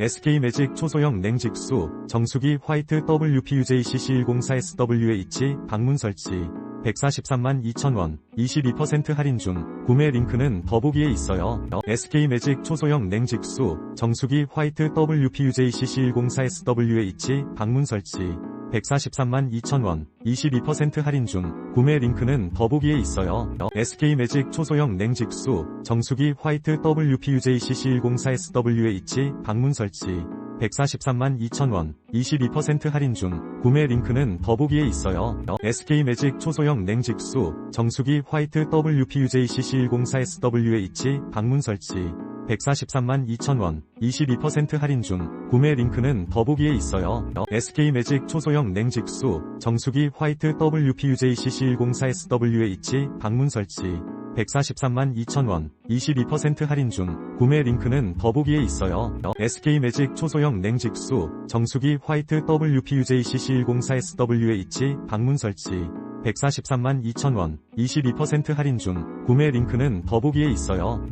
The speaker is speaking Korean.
SK 매직 초소형 냉직수 정수기 화이트 WPUJCC104SWH 방문 설치 143만 2천원 22% 할인 중 구매 링크는 더보기에 있어요. SK 매직 초소형 냉직수 정수기 화이트 WPUJCC104SWH 방문 설치 143만 2천원 22% 할인 중 구매 링크는 더보기에 있어요. SK 매직 초소형 냉직수 정수기 화이트 WPUJCC104SWH 방문 설치 143만 2천원 22% 할인 중 구매 링크는 더보기에 있어요. SK 매직 초소형 냉직수 정수기 화이트 WPUJCC104SWH 방문 설치 143만 2천원 22% 할인 중 구매 링크는 더보기에 있어요. SK 매직 초소형 냉직수 정수기 화이트 WPUJCC104SWH 방문 설치 143만 2천원 22% 할인 중 구매 링크는 더보기에 있어요. SK 매직 초소형 냉직수 정수기 화이트 WPUJCC104SWH 방문 설치 143만 2천원 22% 할인 중 구매 링크는 더보기에 있어요.